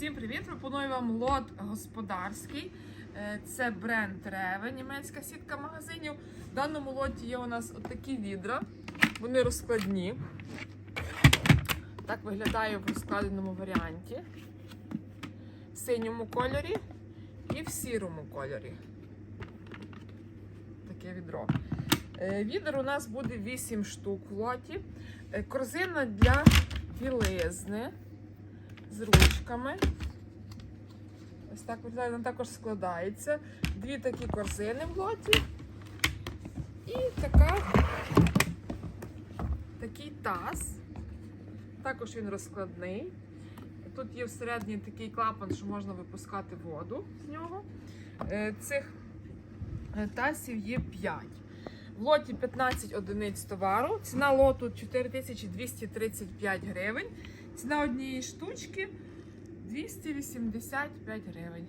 Всім привіт! Пропоную вам лот господарський. Е, Це бренд Реве, німецька сітка магазинів. В даному лоті є у нас отакі відра. Вони розкладні. Так виглядає в розкладеному варіанті. В синьому кольорі і в сірому кольорі. Таке відро. Е, Відер у нас буде 8 штук в лоті. Е, Корзина для білизни з ручками. Ось так виглядає, вона також складається. Дві такі корзини в лоті. І така, такий таз. Також він розкладний. Тут є всередині такий клапан, що можна випускати воду з нього. Е, Цих е, тазів є 5. В лоті 15 одиниць товару. Ціна лоту 4235 гривень. Ціна однієї штучки 285 гривень.